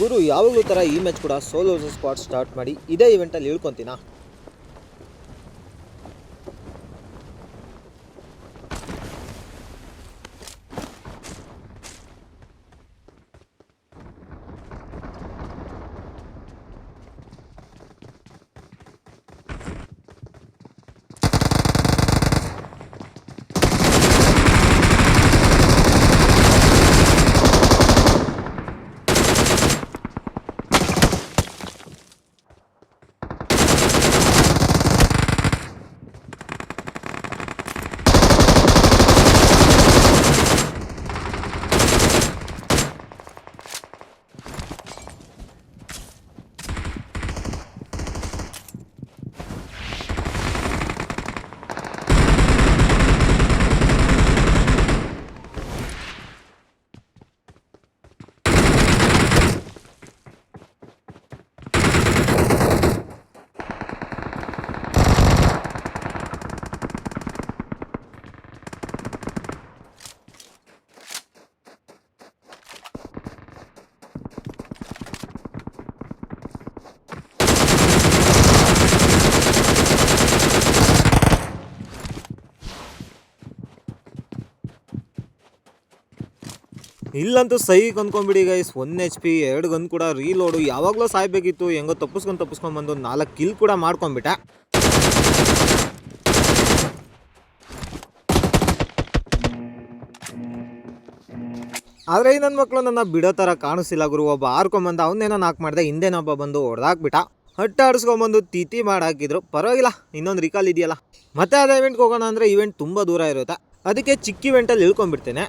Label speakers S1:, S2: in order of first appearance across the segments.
S1: ಗುರು ಯಾವಾಗಲೂ ಥರ ಈ ಮ್ಯಾಚ್ ಕೂಡ ಸೋಲೋ ಸ್ಕ್ವಾಡ್ ಸ್ಟಾರ್ಟ್ ಮಾಡಿ ಇದೇ ಇವೆಂಟಲ್ಲಿ ಇಳ್ಕೊಂತೀನಾ? ಇಲ್ಲಂತೂ ಸೈ ಕೊಂದ್ಕೊಂಬಿಡಿ ಗೈಸ್ ಒನ್ ಎಚ್ ಪಿ ಎರಡು ಗನ್ ಕೂಡ ರೀಲೋಡು ಯಾವಾಗಲೂ ಸಾಯ್ಬೇಕಿತ್ತು. ಹೆಂಗೋ ತಪ್ಪಿಸ್ಕೊಂಡು ತಪ್ಪಿಸ್ಕೊಂಡು ಬಂದು ನಾಲ್ಕು ಕಿಲ್ ಕೂಡ ಮಾಡ್ಕೊಂಬಿಟ್ಟ ಆದರೆ ಈ ನನ್ನ ಮಕ್ಕಳು ನನ್ನ ಬಿಡೋ ಥರ ಕಾಣಿಸಿಲ್ಲ ಗುರು. ಒಬ್ಬ ಆರ್ಕೊಂಬಂದ ಅವನ್ನೇನೋ ನಾಲ್ಕು ಮಾಡಿದೆ ಹಿಂದೆನೊಬ್ಬ ಬಂದು ಹೊಡೆದಾಕ್ಬಿಟ್ಟ. ಹಟ್ಟ ಆಡಿಸ್ಕೊಂಬಂದು ತಿಥಿ ಮಾಡಾಕಿದ್ರು ಪರವಾಗಿಲ್ಲ, ಇನ್ನೊಂದು ರಿಕಾಲ್ ಇದೆಯಲ್ಲ. ಮತ್ತೆ ಅದೇ ಇವೆಂಟ್ಗೆ ಹೋಗೋಣ ಅಂದರೆ ಇವೆಂಟ್ ತುಂಬ ದೂರ ಇರುತ್ತೆ. ಅದಕ್ಕೆ ಚಿಕ್ಕ ಇವೆಂಟಲ್ಲಿ ಇಳ್ಕೊಂಡ್ಬಿಡ್ತೇನೆ.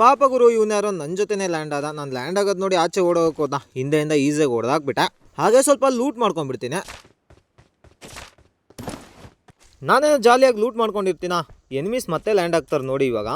S1: ಪಾಪ ಗುರು ಇವನ್ ಯಾರೋ ನನ್ನ ಜೊತೆನೇ ಲ್ಯಾಂಡ್ ಆದ. ನಾನು ಲ್ಯಾಂಡ್ ಆಗೋದು ನೋಡಿ ಆಚೆ ಓಡೋಕೆ ಹೋದ ಹಿಂದೆಯಿಂದ ಈಸಿಯಾಗಿ ಹೊಡೆದಾಕ್ಬಿಟ್ಟ ಹಾಗೆ ಸ್ವಲ್ಪ ಲೂಟ್ ಮಾಡ್ಕೊಂಡ್ಬಿಡ್ತೀನಿ. ನಾನೇನು ಜಾಲಿಯಾಗಿ ಲೂಟ್ ಮಾಡ್ಕೊಂಡಿರ್ತೀನ? ಎನಿಮೀಸ್ ಮತ್ತೆ ಲ್ಯಾಂಡ್ ಆಗ್ತಾರೆ ನೋಡಿ ಇವಾಗ.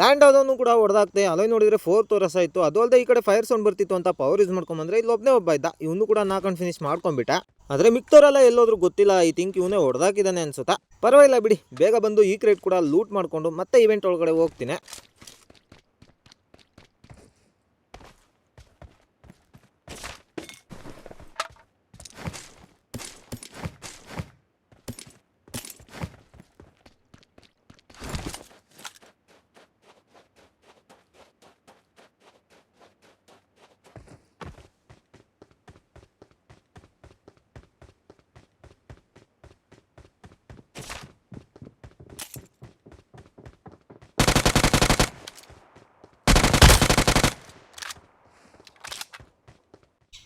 S1: ಲ್ಯಾಂಡ್ ಆದವನು ಕೂಡ ಹೊಡೆದಾಗ್ತೆ ಅಲ್ಲೇ ನೋಡಿದರೆ ಫೋರ್ ತೋರಸ ಇತ್ತು. ಅದು ಅಲ್ಲದೆ ಈ ಕಡೆ ಫೈರ್ ಸೌಂಡ್ ಬರ್ತಿತ್ತು ಅಂತ ಪವರ್ ಯೂಸ್ ಮಾಡ್ಕೊಂಬಂದ್ರೆ ಇಲ್ಲಿ ಒಬ್ಬನೇ ಒಬ್ಬ ಇದ್ದ. ಇವನು ಕೂಡ ನಾಲ್ಕೊಂಡು ಫಿನಿಶ್ ಮಾಡ್ಕೊಂಡ್ಬಿಟ್ಟ. ಆದರೆ ಮಿಕ್ತವರೆಲ್ಲ ಎಲ್ಲೋದ್ರು ಗೊತ್ತಿಲ್ಲ. ಐ ಥಿಂಕ್ ಇವನೇ ಹೊಡೆದಾಕಿದ್ದಾನೆ ಅನ್ಸುತ್ತಾ. ಪರವಾಗಿಲ್ಲ ಬಿಡಿ. ಬೇಗ ಬಂದು ಈ ಕ್ರೇಟ್ ಕೂಡ ಲೂಟ್ ಮಾಡಿಕೊಂಡು ಮತ್ತೆ ಇವೆಂಟ್ ಒಳಗಡೆ ಹೋಗ್ತೀನಿ.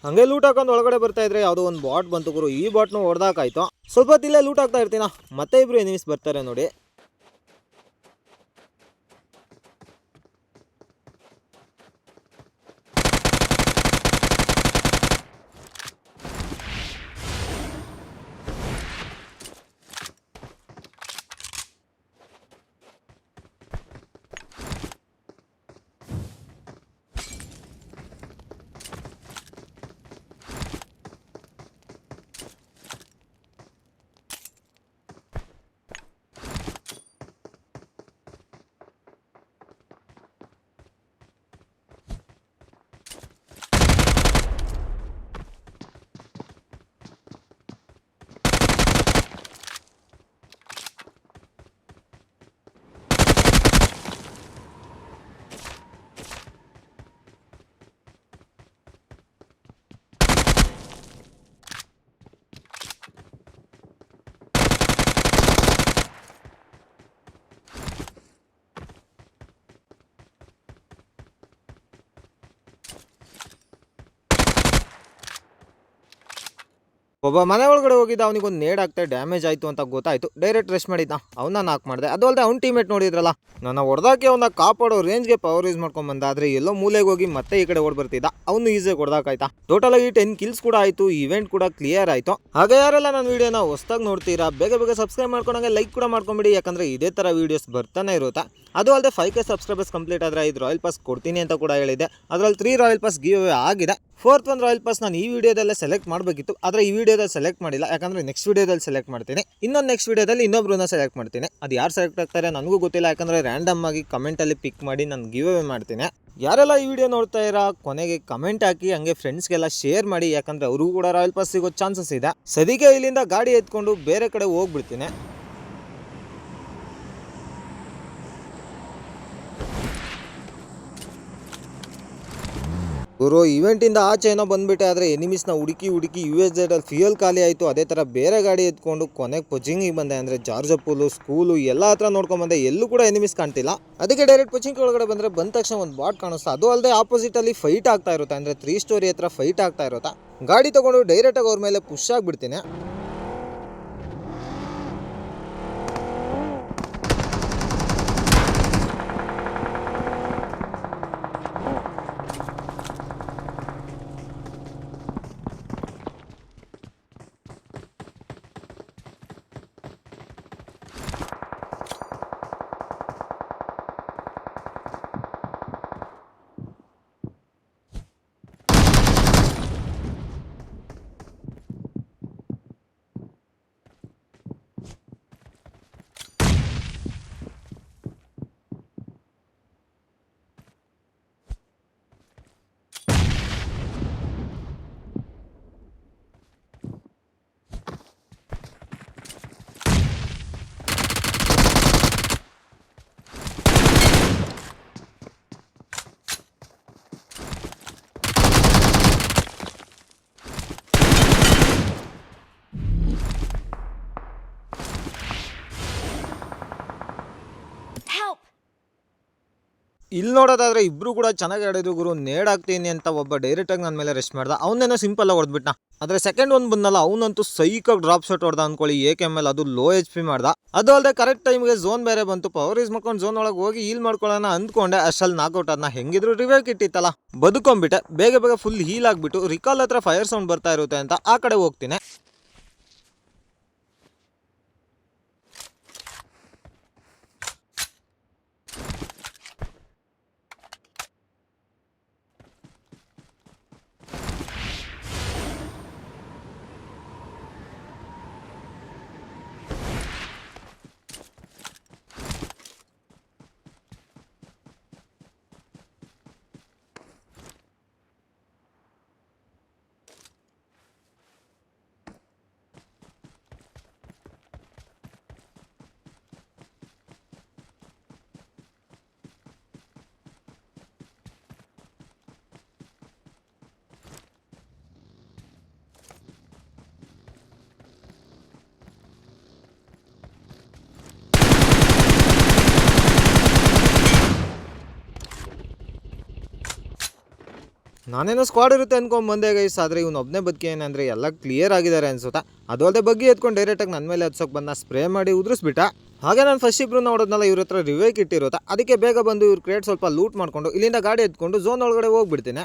S1: ಹಂಗೆ ಲೂಟ್ ಹಾಕೊಂಡು ಒಳಗಡೆ ಬರ್ತಾ ಇದ್ರೆ ಯಾವುದೋ ಒಂದು ಬಾಟ್ ಬಂತು ಗುರು. ಈ ಬಾಟ್ನು ಹೊಡೆದಾಕಾಯ್ತು ಸ್ವಲ್ಪ ಹೊತ್ತಿಲ್ಲೇ ಲೂಟ್ ಹಾಕ್ತಾ ಇರ್ತೀನ? ಮತ್ತೆ ಇಬ್ರು ಎನಿಮಿಸ್ ಬರ್ತಾರೆ ನೋಡಿ. ಒಬ್ಬ ಮನೆ ಒಳಗಡೆ ಹೋಗಿದ್ದ ಅವನಿಗೆ ಒಂದು ನೇಡ್ ಆಗ್ತಾ ಡ್ಯಾಮೇಜ್ ಆಯಿತು ಅಂತ ಗೊತ್ತಾಯ್ತು. ಡೈರೆಕ್ಟ್ ರೆಸ್ಟ್ ಮಾಡಿದ್ದ ಅವನ್ನ ನಾಕ್ ಮಾಡಿದೆ. ಅದು ಅಲ್ಲದೆ ಅವ್ನ ಟೀಮೇಟ್ ನೋಡಿದ್ರಲ್ಲ. ನನ್ನ ಹೊಡೆದಾಕಿ ಅವನ್ನ ಕಾಪಾಡೋ ರೇಂಜ್ಗೆ ಪವರ್ ಯೂಸ್ ಮಾಡ್ಕೊಂಡ್ ಬಂದ ಆದ್ರೆ ಎಲ್ಲೋ ಮೂಲೆಗೆ ಹೋಗಿ ಮತ್ತೆ ಈ ಕಡೆ ಓಡ್ ಬರ್ತಿದ್ದ. ಅವನು ಈಸಿಯಾಗಿ ಹೊಡೆದಾಕಾಯ್ತಾ ಟೋಟಲ್ ಆಗಿ ಟೆನ್ ಕಿಲ್ಸ್ ಕೂಡ ಆಯ್ತು. ಇವೆಂಟ್ ಕೂಡ ಕ್ಲಿಯರ್ ಆಯ್ತು. ಹಾಗೆ ಯಾರೆಲ್ಲ ನನ್ನ ವಿಡಿಯೋನ ಹೊಸ್ದಾಗಿ ನೋಡ್ತೀರಾ, ಬೇಗ ಬೇಗ ಸಬ್ಸ್ಕ್ರೈಬ್ ಮಾಡ್ಕೊಂಡಂಗೆ ಲೈಕ್ ಕೂಡ ಮಾಡ್ಕೊಂಬಿಡಿ. ಯಾಕಂದ್ರೆ ಇದೇ ತರ ವಿಡಿಯೋಸ್ ಬರ್ತಾನೆ ಇರುತ್ತೆ. ಅದು ಅಲ್ಲದೆ ಫೈವ್ ಕೆ ಸಬ್ಸ್ಕ್ರೈಬರ್ಸ್ ಕಂಪ್ಲೀಟ್ ಆದ್ರೆ ಐದು ರಾಯಲ್ ಪಾಸ್ ಕೊಡ್ತೀನಿ ಅಂತ ಕೂಡ ಹೇಳಿದೆ ಅದರಲ್ಲಿ ತ್ರೀ ರಾಯಲ್ ಪಾಸ್ ಗಿವ್ ಆಗಿದೆ. ಫೋರ್ತ್ ಒಂದು ರಾಯಲ್ ಪಾಸ್ ನಾನು ಈ ವಿಡಿಯೋದಲ್ಲೇ ಸೆಲೆಕ್ಟ್ ಮಾಡಬೇಕಿತ್ತು. ಆದರೆ ಈ ವಿಡಿಯೋದಲ್ಲಿ ಸೆಲೆಕ್ಟ್ ಮಾಡಿಲ್ಲ. ಯಾಕಂದರೆ ನೆಕ್ಸ್ಟ್ ವಿಡಿಯೋದಲ್ಲಿ ಸೆಲೆಕ್ಟ್ ಮಾಡ್ತೀನಿ. ಇನ್ನೊಂದು ನೆಕ್ಸ್ಟ್ ವಿಡಿಯೋದಲ್ಲಿ ಇನ್ನೊಬ್ರನ್ನ ಸೆಲೆಕ್ಟ್ ಮಾಡ್ತೀನಿ. ಅದು ಯಾರು ಸೆಲೆಕ್ಟ್ ಆಗ್ತಾರೆ ನನಗೂ ಗೊತ್ತಿಲ್ಲ. ಯಾಕಂದರೆ ರ್ಯಾಂಡಮ್ ಆಗಿ ಕಮೆಂಟಲ್ಲಿ ಪಿಕ್ ಮಾಡಿ ನಾನು ಗಿವ್ ಅವೇ ಮಾಡ್ತೀನಿ. ಯಾರೆಲ್ಲ ಈ ವಿಡಿಯೋ ನೋಡ್ತಾ ಇರೋ ಕೊನೆಗೆ ಕಮೆಂಟ್ ಹಾಕಿ, ಹಂಗೆ ಫ್ರೆಂಡ್ಸ್ಗೆಲ್ಲ ಶೇರ್ ಮಾಡಿ. ಯಾಕಂದರೆ ಅವ್ರಿಗೂ ಕೂಡ ರಾಯಲ್ ಪಾಸ್ ಸಿಗೋ ಚಾನ್ಸಸ್ ಇದೆ. ಸದಿಗೆ ಇಲ್ಲಿಂದ ಗಾಡಿ ಎತ್ಕೊಂಡು ಬೇರೆ ಕಡೆ ಹೋಗ್ಬಿಡ್ತೀನಿ. ಗುರು, ಇವೆಂಟಿಂದ ಆಚೆ ಏನೋ ಬಂದ್ಬಿಟ್ಟೆ, ಆದರೆ ಎನಿಮಿಸ್ನ ಹುಡುಕಿ ಹುಡುಕಿ ಯು ಎಸ್ ಜೆಡಲ್ಲಿ ಫ್ಯೂಯಲ್ ಖಾಲಿ ಆಯಿತು, ಅದೇ ಥರ ಬೇರೆ ಗಾಡಿ ಎತ್ಕೊಂಡು ಕೊನೆಗೆ ಪೊಚಿಂಗಿಗೆ ಬಂದೆ, ಅಂದರೆ ಜಾರ್ಜಪ್ಪುಲು ಸ್ಕೂಲು ಎಲ್ಲ ಹತ್ರ ನೋಡ್ಕೊಂಬಂದೆ ಎಲ್ಲೂ ಕೂಡ ಎನಿಮಿಸ್ ಕಾಣ್ತಿಲ್ಲ. ಅದಕ್ಕೆ ಡೈರೆಕ್ಟ್ ಪೊಚಿಂಗ್ ಒಳಗಡೆ ಬಂದರೆ ಬಂದ ತಕ್ಷಣ ಒಂದು ಬಾಟ್ ಕಾಣಿಸ್ತಾ, ಅದು ಅಲ್ಲದೆ ಆಪೋಸಿಟಲ್ಲಿ ಫೈಟ್ ಆಗ್ತಾ ಇರುತ್ತೆ, ಅಂದರೆ ತ್ರೀ ಸ್ಟೋರಿ ಹತ್ರ ಫೈಟ್ ಆಗ್ತಾ ಇರುತ್ತೆ. ಗಾಡಿ ತೊಗೊಂಡು ಡೈರೆಕ್ಟಾಗಿ ಅವ್ರ ಮೇಲೆ ಪುಷ್ ಆಗಿಬಿಡ್ತೀನಿ. ಇಲ್ಲಿ ನೋಡೋದಾದ್ರೆ ಇಬ್ರು ಕೂಡ ಚೆನ್ನಾಗಿ ಆಡಿದ್ರು ಗುರು. ನೇಡಾಗ್ತೀನಿ ಅಂತ ಒಬ್ಬ ಡೈರೆಕ್ಟ್ ಆಗಿ ನನ್ನ ಮೇಲೆ ರೆಸ್ಟ್ ಮಾಡ್ದ. ಅವನೇನೋ ಸಿಂಪಲ್ ಆಗಿ ಹೊಡೆದ್ಬಿಟ್ನ. ಆದ್ರೆ ಸೆಕೆಂಡ್ ಒಂದು ಬಂದಲ್ಲ ಅವನಂತೂ ಸೈಕಾಗಿ ಡ್ರಾಪ್ ಶಾಟ್ ಹೊಡೆದ ಅನ್ಕೊಳ್ಳಿ. ಎ ಕೆ ಎಲ್ ಅದು ಲೋ ಎಚ್ ಪಿ ಮಾಡ್ದ. ಅದು ಅಲ್ಲದೆ ಕರೆಕ್ಟ್ ಟೈಮ್ಗೆ ಝೋನ್ ಬೇರೆ ಬಂತು. ಪವರ್ ಯೂಸ್ ಮಾಡ್ಕೊಂಡು ಝೋನ್ ಒಳಗೆ ಹೋಗಿ ಹೀಲ್ ಮಾಡ್ಕೊಳ್ಳೋಣ ಅಂದ್ಕೊಂಡೆ ಅಷ್ಟಲ್ಲಿ ನಾಕೌಟ್ ಅದನ್ನ ಹೆಂಗಿದ್ರು ರಿವೇಕ್ ಇಟ್ಟಿತ್ತಲ್ಲ ಬದುಕೊಂಬಿಟ್ಟೆ ಬೇಗ ಬೇಗ ಫುಲ್ ಹೀಲ್ ಆಗ್ಬಿಟ್ಟು ರಿಕಾಲ್ ಹತ್ರ ಫೈರ್ ಸೌಂಡ್ ಬರ್ತಾ ಇರುತ್ತೆ ಅಂತ ಆ ಕಡೆ ಹೋಗ್ತೀನಿ. ನಾನೇನೋ ಸ್ಕ್ವಾಡ್ ಇರುತ್ತೆ ಅನ್ಕೊಂಡ್ ಬಂದೆ ಗೈಸ್ ಆದರೆ ಇವ್ನು ಒಬ್ಬನೇ ಬದುಕಿ ಏನಂದ್ರೆ ಎಲ್ಲ ಕ್ಲಿಯರ್ ಆಗಿದ್ದಾರೆ ಅನ್ಸುತ್ತಾ? ಅದು ಅಲ್ಲದೆ ಬಗ್ಗೆ ಎತ್ಕೊಂಡು ಡೈರೆಕ್ಟಾಗಿ ನನ್ನ ಮೇಲೆ ಹತ್ಸೋಕೆ ಬಂದ ಸ್ಪ್ರೇ ಮಾಡಿ ಉದುರಿಸ್ಬಿಟ್ಟ. ಹಾಗೆ ನಾನು ಫಸ್ಟ್ ಇಬ್ರು ನೋಡೋದ್ನಲ್ಲ ಇವ್ರ ಹತ್ರ ರಿವೇಕ್ ಇಟ್ಟಿರುತ್ತಾ ಅದಕ್ಕೆ ಬೇಗ ಬಂದು ಇವ್ರ ಕ್ರೇಟ್ ಸ್ವಲ್ಪ ಲೂಟ್ ಮಾಡ್ಕೊಂಡು ಇಲ್ಲಿಂದ ಗಾಡಿ ಎತ್ಕೊಂಡು ಝೋನ್ ಒಳಗಡೆ ಹೋಗ್ಬಿಡ್ತೀನಿ.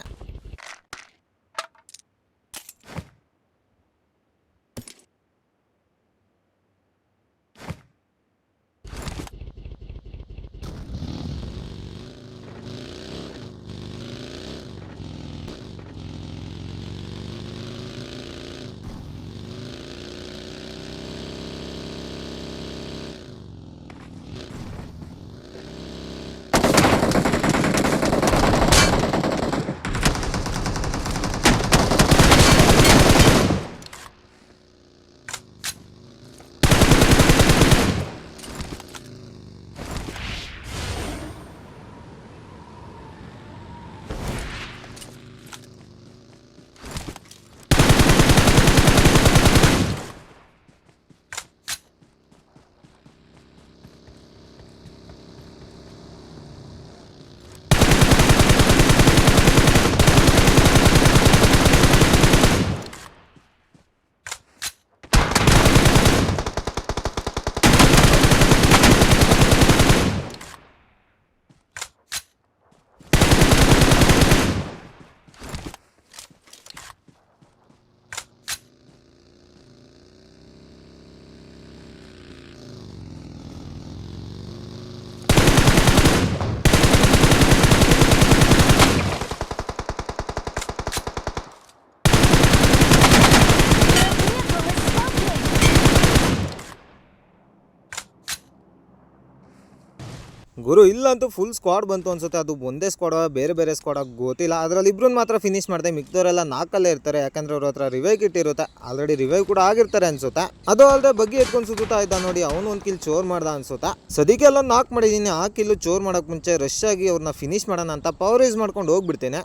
S1: ಗುರು, ಇಲ್ಲಂತೂ ಫುಲ್ ಸ್ಕ್ವಾಡ್ ಬಂತು ಅನ್ಸುತ್ತೆ. ಅದು ಒಂದೇ ಸ್ಕ್ವಾಡ್ ಬೇರೆ ಬೇರೆ ಸ್ಕ್ವಾಡ್ ಗೊತ್ತಿಲ್ಲ. ಅದರಲ್ಲಿ ಇಬ್ರನ್ನ ಮಾತ್ರ ಫಿನಿಶ್ ಮಾಡಿದೆ. ಮಿಕ್ದವರೆಲ್ಲ ನಾಲ್ಕಲ್ಲೇ ಇರ್ತಾರೆ. ಯಾಕಂದ್ರೆ ಅವ್ರ ಹತ್ರ ರಿವೈವ್ ಕಿಟ್ ಇರುತ್ತೆ ಆಲ್ರೆಡಿ ರಿವೈವ್ ಕೂಡ ಆಗಿರ್ತಾರೆ ಅನ್ಸುತ್ತೆ. ಅದು ಅಲ್ಲದೆ ಬಗ್ಗೆ ಎತ್ಕೊಂಡು ಸುತ್ತಾ ಇದ್ದ ನೋಡಿ, ಅವನು ಒಂದ್ ಕಿಲ್ ಚೋರ್ ಮಾಡ್ದ ಅನ್ಸುತ್ತಾ. ಸದ್ಯಕ್ಕೆ ಎಲ್ಲ ನಾಕ್ ಮಾಡಿದೀನಿ. ಆ ಕಿಲ್ಲು ಚೋರ್ ಮಾಡಕ್ ಮುಂಚೆ ರಶ್ ಆಗಿ ಅವ್ರನ್ನ ಫಿನಿಶ್ ಮಾಡೋಣ ಅಂತ ಪವರ್ ಯೂಸ್ ಮಾಡ್ಕೊಂಡು ಹೋಗ್ಬಿಡ್ತೇನೆ.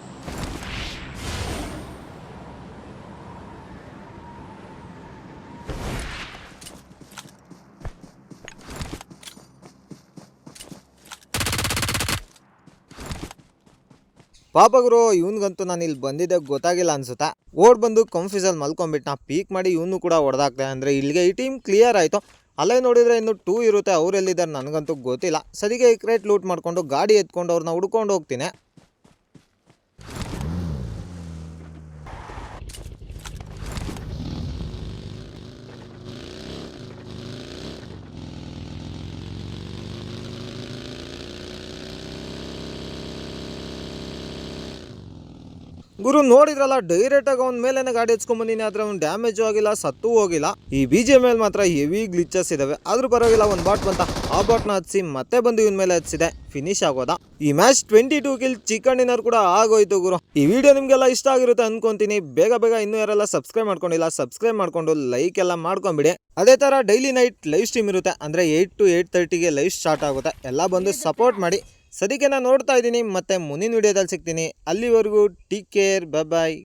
S1: ಪಾಪ ಗುರು, ಇವನ್ಗಂತೂ ನಾನು ಇಲ್ಲಿ ಬಂದಿದ್ದೆ ಗೊತ್ತಾಗಿಲ್ಲ ಅನ್ಸುತ್ತಾ? ಓಡ್ ಬಂದು ಕನ್ಫ್ಯೂಸಲ್ಲಿ ಮಲ್ಕೊಂಡ್ಬಿಟ್ಟು ನಾ ಪೀಕ್ ಮಾಡಿ ಇವನು ಕೂಡ ಹೊಡೆದಾಕ್ದೆ ಅಂದರೆ ಇಲ್ಲಿಗೆ ಈ ಟೀಮ್ ಕ್ಲಿಯರ್ ಆಯಿತು. ಅಲ್ಲೇ ನೋಡಿದರೆ ಇನ್ನು ಟೂ ಇರುತ್ತೆ, ಅವರೆಲ್ಲಿದ್ದಾರೆ ನನಗಂತೂ ಗೊತ್ತಿಲ್ಲ. ಸದಿಗೆ ಈ ಕ್ರೇಟ್ ಲೂಟ್ ಮಾಡಿಕೊಂಡು ಗಾಡಿ ಎತ್ಕೊಂಡು ಅವ್ರನ್ನ ಹುಡ್ಕೊಂಡು ಹೋಗ್ತೀನಿ. ಗುರು ನೋಡಿದ್ರಲ್ಲ ಡೈರೆಕ್ಟ್ ಆಗಿ ಅವ್ನ ಮೇಲೇನೆ ಗಾಡಿ ಹೆಚ್ಕೊಂಡ್ಬಂದಿನಿ ಆದ್ರೆ ಅವ್ನು ಡ್ಯಾಮೇಜ್ ಆಗಿಲ್ಲ, ಸತ್ತು ಹೋಗಿಲ್ಲ. ಈ ಬಿ ಜೆ ಮೇಲೆ ಮಾತ್ರ ಹೆವಿ ಗ್ಲಿಚಸ್ ಇದಾವೆ. ಆದ್ರೂ ಪರವಾಗಿಲ್ಲ, ಒಂದು ಬಾಟ್ ಬಂತ. ಆ ಬಾಟ್ನ ಹಚ್ಚಿ ಮತ್ತೆ ಬಂದು ಇವನ್ ಮೇಲೆ ಹಚ್ಚಿದೆ ಫಿನಿಶ್ ಆಗೋದ? ಈ match twenty two kill chicken dinner ಕೂಡ ಆಗೋಯ್ತು ಗುರು. ಈ ವಿಡಿಯೋ ನಿಮ್ಗೆಲ್ಲ ಇಷ್ಟ ಆಗಿರುತ್ತೆ ಅನ್ಕೊಂತೀನಿ. ಬೇಗ ಬೇಗ ಇನ್ನೂ ಯಾರೆಲ್ಲ ಸಬ್ಸ್ಕ್ರೈಬ್ ಮಾಡ್ಕೊಂಡಿಲ್ಲ ಸಬ್ಸ್ಕ್ರೈಬ್ ಮಾಡ್ಕೊಂಡು ಲೈಕ್ ಎಲ್ಲ ಮಾಡ್ಕೊಂಬಿಡಿ. ಅದೇ ತರ ಡೈಲಿ ನೈಟ್ ಲೈವ್ ಸ್ಟ್ರೀಮ್ ಇರುತ್ತೆ. ಅಂದ್ರೆ ಏಟ್ ಟು ಏಟ್ ತರ್ಟಿಗೆ ಲೈವ್ ಸ್ಟಾರ್ಟ್ ಆಗುತ್ತೆ. ಎಲ್ಲ ಬಂದು ಸಪೋರ್ಟ್ ಮಾಡಿ. ಸದ್ಯಕ್ಕೆ ನಾನು ನೋಡ್ತಾ ಇದ್ದೀನಿ ಮತ್ತೆ ಮುಂದಿನ ವಿಡಿಯೋದಲ್ಲಿ ಸಿಗ್ತೀನಿ. ಅಲ್ಲಿವರೆಗೂ ಟೇಕ್ ಕೇರ್ ಬಾಯ್